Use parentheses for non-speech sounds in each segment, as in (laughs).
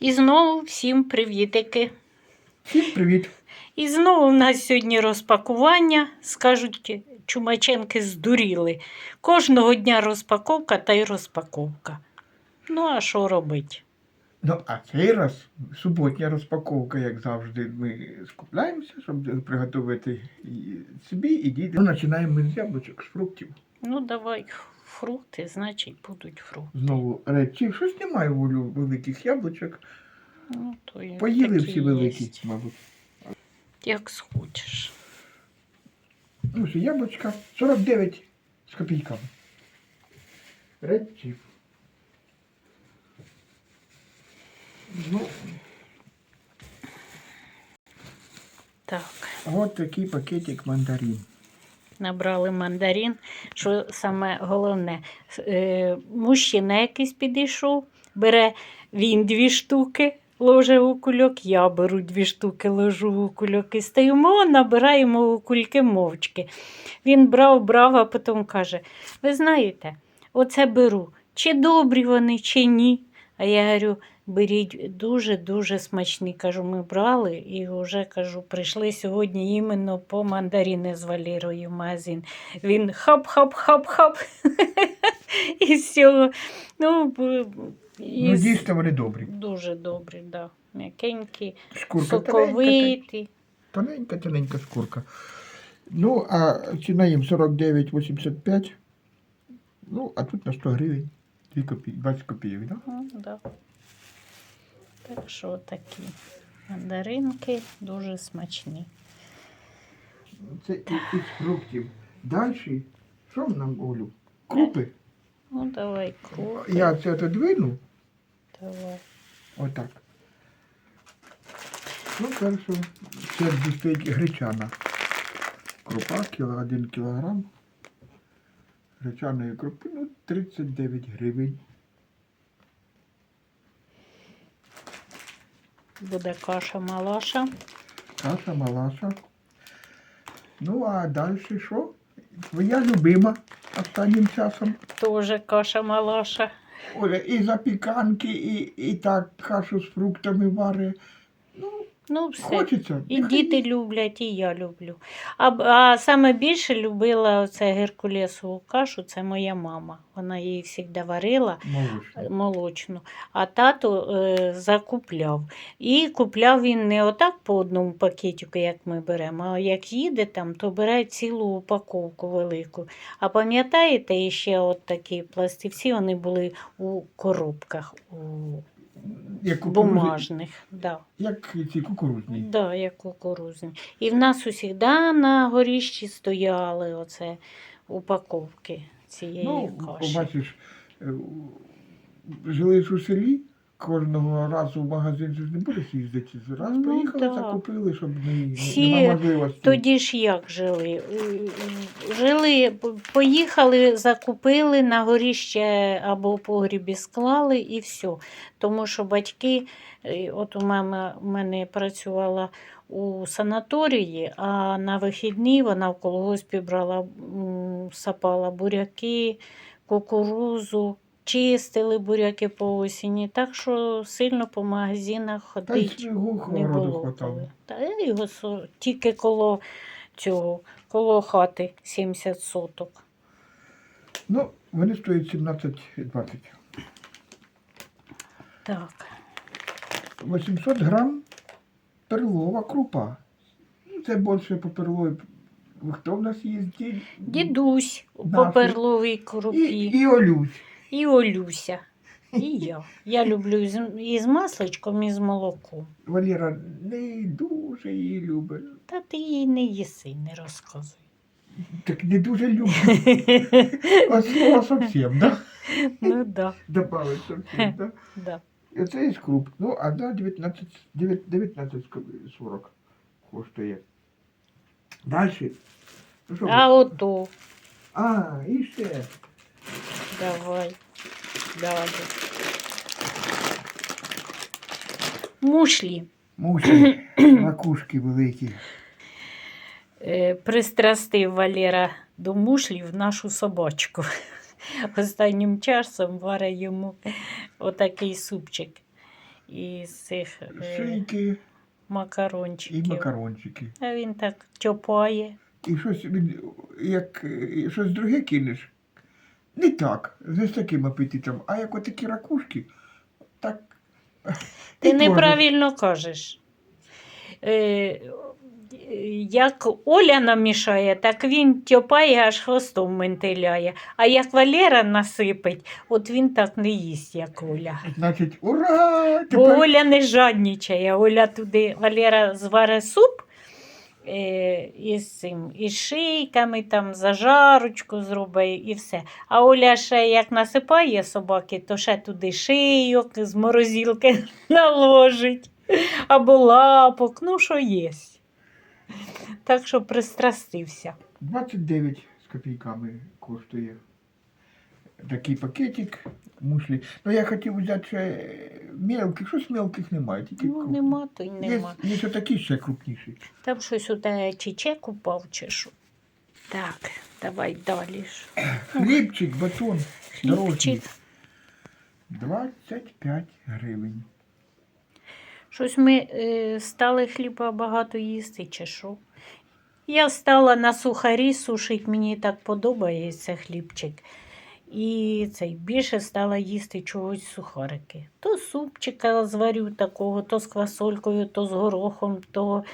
І знову всім привітики. Всім привіт! І знову в нас сьогодні розпакування. Скажуть, чумаченки здуріли. Кожного дня розпаковка та й розпаковка. Ну, а що робить? Ну, а цей раз суботня розпаковка, як завжди, ми скупляємося, щоб приготувати і собі і дітям. Ну, починаємо ми з яблучок, з фруктів. Ну, давай фрукти, значить, будуть фрукти. Знову речі. Щось немає волю великих яблучок. Ну, то як Поїли такі всі великі, єсть. мабуть. Як схочеш. Ну, що яблучка 49 з копійками. Речі. Ну, Так. от такий пакетик мандарин. Набрали мандарин. Що саме головне, е, мужчина якийсь підійшов, бере він дві штуки, ложе у кульок, я беру дві штуки, ложу у кульок і стоїмо, набираємо у кульки мовчки. Він брав, брав, а потім каже: Ви знаєте, оце беру. Чи добрі вони, чи ні. А я говорю, беріть дуже-дуже смачні. Кажу, ми брали і вже кажу, прийшли сьогодні іменно по мандарини з Валірою в магазин. Він хап-хап-хап-хап. (laughs) І з цього. Ну, Ну, дійсно вони добрі. дуже добрі, да. м'якенькі, Шкурка тоненька, соковиті. тоненька, тоненька шкурка. Ну, а ціна їм 49,85. Ну, а тут на 100 гривень. 2 копій... 20 копійок, да? Ну, да. Так що такі мандаринки дуже смачні. Це із фруктів. Далі, що нам, Олю? Крупи. Ну, давай крупи. Я це отодвину, Давай. отак. Ну, перше, це стоїть гречана. Крупа, кіло, 1 кілограм. Гречаної крупи, ну, 39 гривень. Буде каша малаша. Каша, малаша. Ну, а далі що? Твоя любима останнім часом. Тоже каша малаша. Оля, і запіканки, і, і так кашу з фруктами вари. Ну, все. хочеться. І Нехай діти люблять, і я люблю. А, а саме більше любила оце геркулесову кашу, це моя мама. Вона її завжди варила. Молочно. молочну, а тато е, закупляв. І купляв він не отак по одному пакетику, як ми беремо, а як їде там, то бере цілу упаковку велику. А пам'ятаєте, ще от такі пластівці, вони були у коробках, у Як, кукурудзи- бумажних. Да. як ці кукурузні. Да, як кукурузні. І в нас усіх на горіщі стояли оце упаковки цієї Ну, каші. побачиш, е, жили ж у селі, кожного разу в магазин ж не будеш їздити. Раз Ну, поїхали, да. закупили, щоб не, Всі можливості. Тоді ж як жили? Жили, поїхали, закупили на горіще або в погрібі склали і все. Тому що батьки, е, от у мами у мене працювала у санаторії, а на вихідні вона в колгоспі брала, сапала буряки, кукурузу. Чистили буряки по осені, так що сильно по магазинах ходити не було. хватало. Та я його тільки коло цього, коло хати 70 соток. Ну, вони стоять 17-20. Так. 800 грам перлова крупа. Ну, Це більше по перловій. Хто в нас є? Ді- Дідусь у Наші. паперловій І, крупі. і Олюсь. І Олюся. І я. Я люблю з- і з масличком, і з молоком. Валера не дуже її любить. Та ти їй не їси, не розказуй. Так не дуже любить. От слова совсем, да? Ну да, Добавить совсем, да? да. Це із круп. Ну, а да, 19, 19,40 коштує. Далі. Ну, що А ви? ото, а, і ще. давай. Далі. Мушлі. Муші, (clears throat) ракушки великі. Е, пристрастив Валера до мушлів нашу собачку. Останнім часом варить йому отакий супчик. із цих е, Шийки і макарончики. А він так тьопає. І щось він, як е, щось друге кинеш. Не так, не з таким апетитом, а як отакі ракушки, так. Ти неправильно кажеш. Е, як Оля намішає, так він тьопає, аж хвостом ментиляє. А як Валера насипить, от він так не їсть, як Оля. Значить, ура! Бо Оля не жаднічає. Оля туди, Валера зваре суп із цим, із шийками, там, зажарочку зробить і все. А Оля ще як насипає собаки, то ще туди шийок з морозілки (laughs) наложить. Або лапок, ну що є. Так що пристрастився. 29 з копійками коштує такий пакетик мушлі. Ну я хотів взяти ще мелких, щось мелких немає, тільки Ну, крупні. нема, то й нема. Є, є такі ще крупніші. Там щось у чи чек упав, чи що. Так, давай далі. ж. Хлібчик, батон, дорожній. Хлібчик. 25 гривень. Щось ми е, стали хліба багато їсти, чи що. Я стала на сухарі сушить, мені так подобається хлібчик. І цей більше стала їсти чогось сухарики. То супчика зварю такого, то з квасолькою, то з горохом, то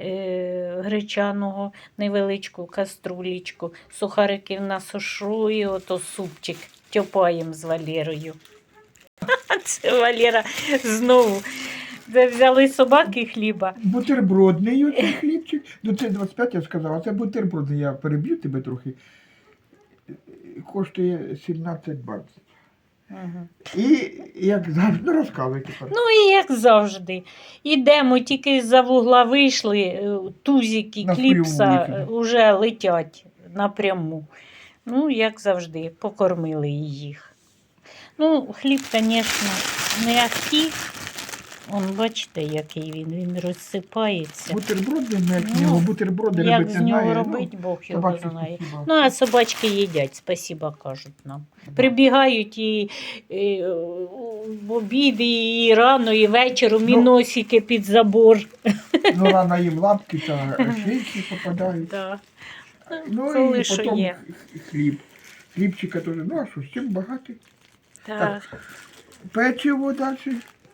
е, гречаного невеличку каструлічку. Сухариків насушу і ото супчик тьопаєм з Валерою. (laughs) Це Валера знову. Це взяли собаки хліба. Бутербродний оцей хлібчик. Ну це 25 я сказав, а це бутербродний. Я переб'ю тебе трохи. Коштує 17 баксів. Угу. І як завжди, ну тепер. Ну і як завжди. Ідемо, тільки з-за вугла вийшли, е, тузики, На кліпса вже летять напряму. Ну, як завжди, покормили їх. Ну, хліб, звісно, не ахті. Он, бачите, який він, він розсипається. Бутерброди, ну, як Ну, з нього бутерброди Як робити з нього знає, робить, Бог ну, його знає. спасибо. Ну, а собачки їдять, спасіба кажуть нам. Прибігають і, і в обід, і рано, і вечором, і Ну. носики під забор. Ну, рано їм лапки та шийки попадають. Да. Ну коли і потім є. хліб. Хлібчика теж, ну а що, з чим багато? Так. Печиво далі.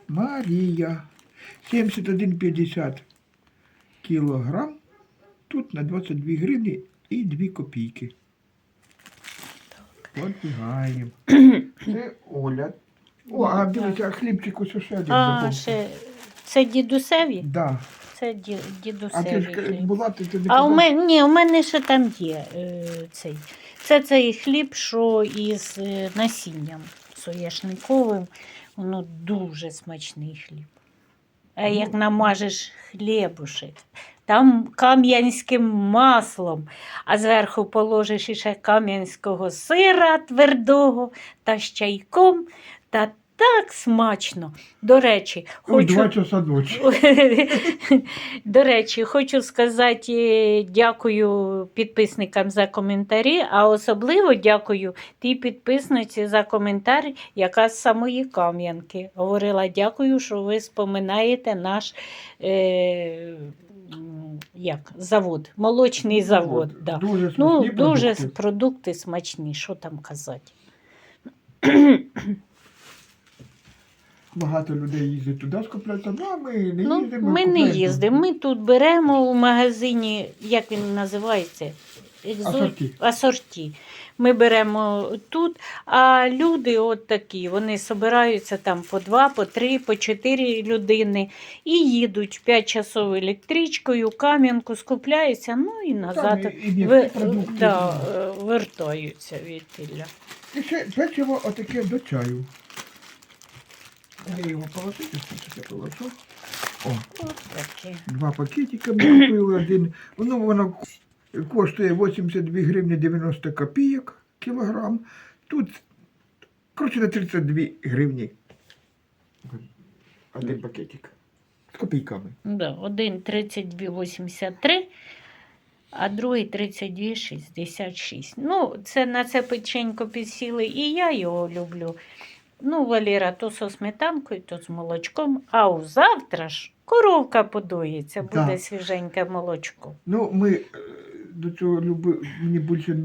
Марія. 71,50 кілограм. Тут на 22 гривні і 2 копійки. Подбігаємо. (clears throat) Це Оля. О, а дивіться, хлібчик ось ще один А, забув. ще це дідусеві? Да. Це ді, А ти дідусеві. ж хліб. була, ти тоді А у мене, ні, у мене ще там є е, цей. Це цей хліб, що із е, насінням соняшниковим. Воно дуже смачний хліб. А Ну, як намажеш хлібушек, там кам'янським маслом, а зверху положиш іще кам'янського сира твердого та з чайком, та так смачно. До речі, хочу... (laughs) До речі, хочу сказати дякую підписникам за коментарі, а особливо дякую тій підписниці за коментар, яка з самої Кам'янки. Говорила, дякую, що ви споминаєте наш е, як, завод, молочний завод. Да. Дуже Ну, дуже продукти. продукти смачні, що там казати. Багато людей їздять туди, скупляються, ну а ми не Ну, їздимо. ми не купляємо. їздимо. Ми тут беремо у магазині, як він називається? Екзо- Асорті. Асорті. Ми беремо тут, а люди от такі, вони збираються там по два, по три, по чотири людини і їдуть 5 часов електричкою, кам'янку, скупляються, ну і назад Там і- і ви- продукти. да, е, вертаються від тілля. І ще печиво отаке до чаю. Я його положити, що це положу. О, два пакетика ми купили один. Ну, воно коштує 82 гривні 90 копійок кілограм. Тут, коротше, на 32 гривні. Один пакетик. З копійками. Да, один 32,83, а другий 32,66. Ну, це на це печенько підсіли, і я його люблю. Ну, Валера, то со сметанкою, то з молочком, а у завтра ж коровка подоїться, буде Да. свіженьке молочко. Ну, ми е, до цього люби, мені більше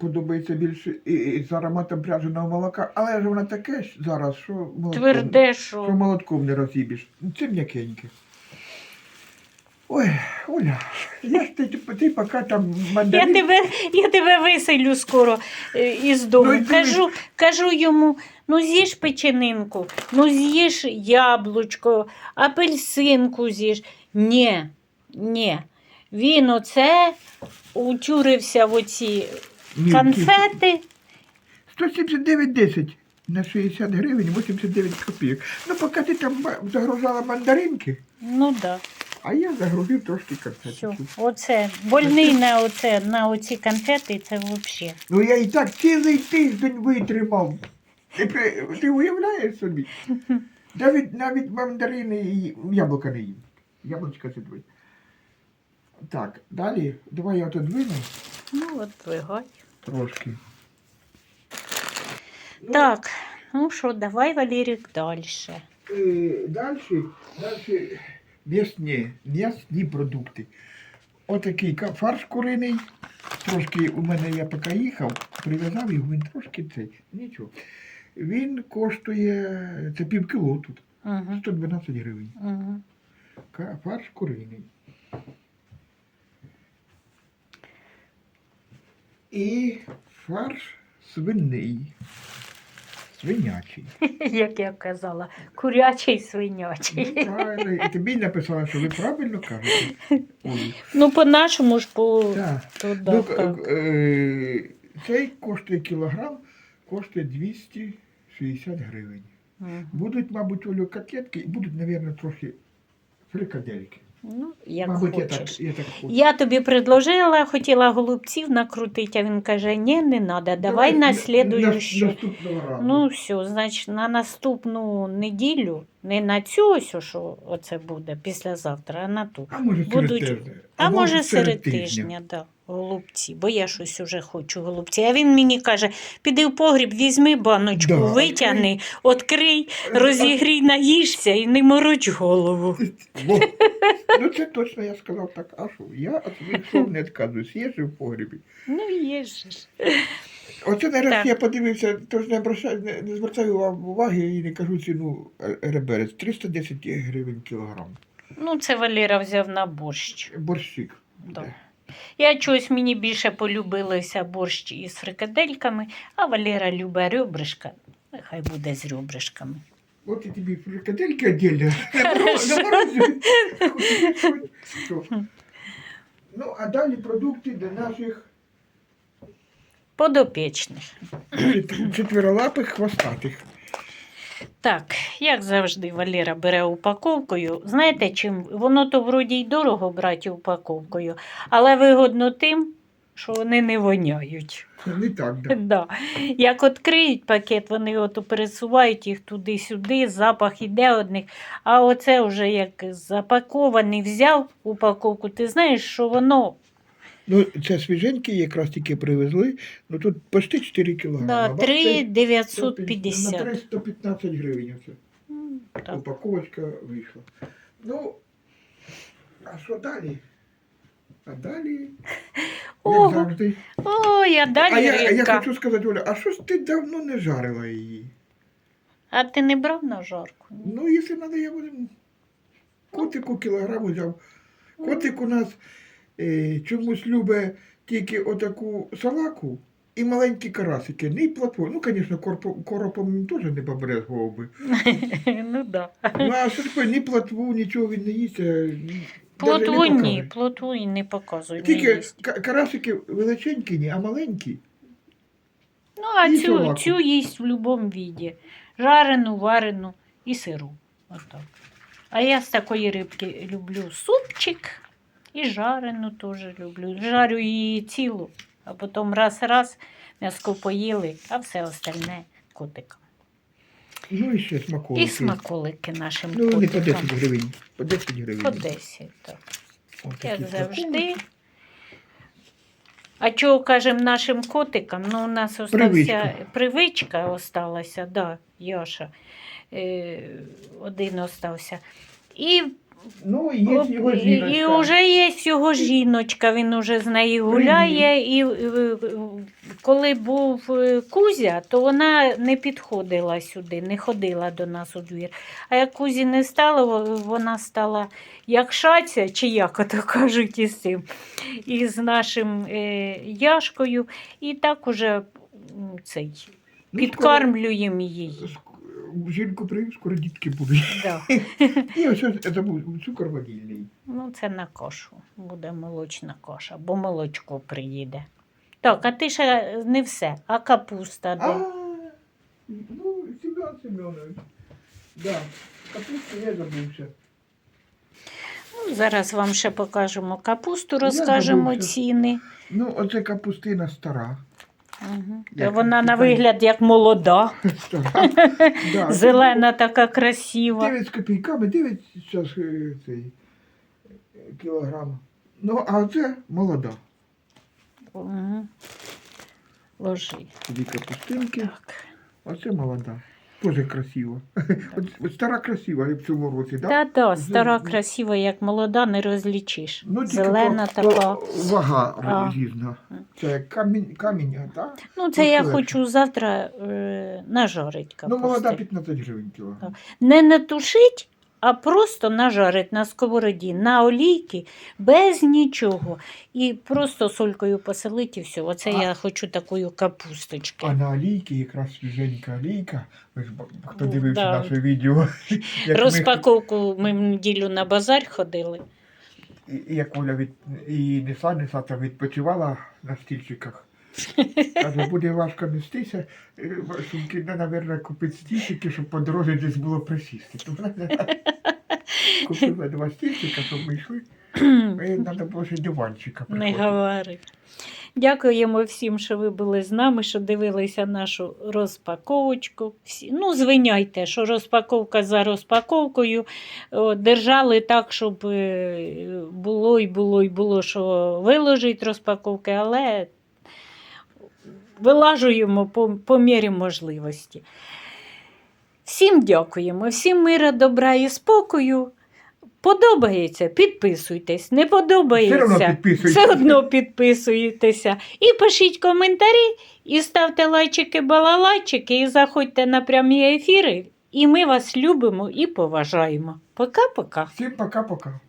подобається більше і, і з ароматом пряженого молока, але ж воно таке ж зараз, що молотком, Тверде, що що. молотком не розіб'єш. Це м'якеньке. Ой, Оля, я ж ти, ти поки там Я тебе, я тебе виселю скоро е, із дому. Ну, кажу, кажу йому: ну з'їж печенинку, ну з'їж яблучко, апельсинку з'їж. Ні, ні. Він оце утюрився в оці конфети. 179,10 на 60 гривень 89 копійок. Ну, поки ти там загружала мандаринки, Ну да. А я загрузив трошки Все. Оце больний на оце, на оці конфети, це взагалі. Ну я і так цілий тиждень витримав. Ти, ти уявляєш собі? (laughs) Навіть, навіть мандарини і яблука не їм. Яблучка це двоє. Так, далі, давай я отодвину Ну, от двигай. трошки. Ну, Так, ну що, давай, Валерік, далі. Е, далі, далі м'ясні, м'ясні продукти. Отакий фарш куриний. Трошки у мене я поки їхав, прив'язав його, він трошки цей. Нічого. Він коштує, це пів кіло тут, Угу. 112 гривень. Фарш куриний. І фарш свиний. Свинячий. (laughs) Як я казала, курячий свинячий. правильно. І тобі написала, що ви правильно кажете. Ой. Ну, по-нашому ж по Так. то, да, Ну, так. к- е, цей коштує кілограм, коштує 260 гривень. Мгм. Будуть, мабуть, Олю, котлетки і будуть, мабуть, трохи фрикадельки. Ну, як мабуть, я так, я так хочу. Я тобі предложила, хотіла голубців накрутити, а він каже, ні, не треба, давай давай на- слідуючу. Ну, все, значить, на наступну неділю, не на цю ось, що оце буде післязавтра, а на ту. а може серед будуть- тижня. А, може серед тижня, да, голубці, бо я щось уже хочу голубці. А він мені каже: піди в погріб, візьми баночку, Да, витягни, відкрий, розігрій, наїшся і не мороч голову. Во. Ну це точно я сказав так, а що? Я від не відказуюсь, є же в погрібі. Ну, є ж. Оце Так. я подивився, тож не, обращаю, не, не звертаю вам уваги і не кажу ціну е, реберець. 310 гривень кілограм. Ну, це Валера взяв на борщ. Борщик. Да. Я чогось мені більше полюбилося борщ із фрикадельками, а Валера любить ребришка. Нехай буде з ребришками. От і тобі фрикадельки віддільно. Ну, а далі продукти для наших Подопічних. четверолапих хвостатих. Так, як завжди, Валера бере упаковкою. Знаєте чим? Воно то вроді й дорого брати упаковкою, але вигодно тим, що вони не воняють. Не так, да. (laughs) Да. Як відкриють пакет, вони от пересувають їх туди-сюди, запах іде одних. А оце вже як запакований, взяв упаковку, ти знаєш, що воно Ну, це свіженькі якраз тільки привезли. Ну тут почти 4 да, кілограми. 3 На 950. 315 гривень оце. М, Так. Упаковочка вийшла. Ну, а що далі? А далі, як Ого. завжди. Ой, а далі А я, а я рибка. хочу сказати, Оля, а що ж ти давно не жарила її? А ти не брав на жарку? Ну, якщо треба, я буду котику кілограм взяв. Котик у нас чомусь любить тільки отаку салаку і маленькі карасики, не платво. Ну, звісно, корпо- коропом він теж не побрезгував би. (laughs) ну да. Ну, а що таке, ні платву, нічого він не їсть. е, Плотву ні, плотву і не показуй. не Тільки карасики величенькі, ні, а маленькі. Ну, а і цю, салаку. цю їсть в будь-якому віді. Жарену, варену і сиру. Отак. А я з такої рибки люблю супчик і жарену теж люблю. Жарю її цілу, а потім раз-раз м'яско поїли, а все остальне котикам. Ну і ще смаколики. І смаколики нашим Ну, вони по 10 гривень. По 10 гривень. По 10, так. Отакі Як завжди. А чого кажемо нашим котикам? Ну, у нас остався Привичка. привичка осталася, да, Яша. Е, один остався. І, Ну, є оп, його і, жіночка. і вже є його жіночка, він уже з нею гуляє. І е, коли був е, Кузя, то вона не підходила сюди, не ходила до нас у двір. А як Кузі не стало, вона стала як шаця, чи як ото кажуть із цим, із нашим е, Яшкою. І так уже цей, Ну, підкармлюємо її. Жінку привів, скоро дітки будуть. Да. (laughs) І ось це був цукор ванільний. Ну, це на кашу. Буде молочна каша, бо молочко приїде. Так, а ти ще не все, а капуста де? А, ну, Семен Семенович. Да, капусту я забувся. Ну, зараз вам ще покажемо капусту, розкажемо забувся. ціни. Ну, оце капустина стара. Угу. Як Вона на вигляд як молода, (laughs) (laughs) зелена така красива. 9 з копійками, 9 зараз цей е, кілограм. Ну, а це молода. Угу. Ложи. Дві капустинки, Так. оце молода. Тоже красиво. От, от стара красива, як в цьому році, так? Та да, стара красива, як молода, не розлічиш. Ну, тільки Зелена то- така. то вага різна. Це камінь, камінь, так? Ну, це я хочу завтра е, нажарить Ну, капусти. молода 15 гривень кілограм. Не натушить, а просто нажарить на сковороді, на олійки, без нічого. І просто солькою поселить і все. Оце А- я хочу такою капусточки. А на олійки якраз свіженька олійка. Ви ж хто дивився да. наше відео. (laughs) Розпаковку ми в неділю на базар ходили. І- як Оля від... і несла, несла, та відпочивала на стільчиках. Каже, буде важко нестися, е, сумки, не, купити стільчики, щоб по дорозі десь було присісти. (laughs) Купила два стільчика, щоб ми йшли. І треба було ще диванчика Не говори. Дякуємо всім, що ви були з нами, що дивилися нашу розпаковочку. Всі, ну, звиняйте, що розпаковка за розпаковкою. О, держали так, щоб е, було і було і було, що виложить розпаковки, але вилажуємо по, по мірі можливості. Всім дякуємо, всім мира, добра і спокою. Подобається, підписуйтесь. Не подобається. Все одно підписуєтеся. І пишіть коментарі, і ставте лайчики, балалайчики, і заходьте на прямі ефіри. І ми вас любимо і поважаємо. Пока-пока. Всім пока-пока.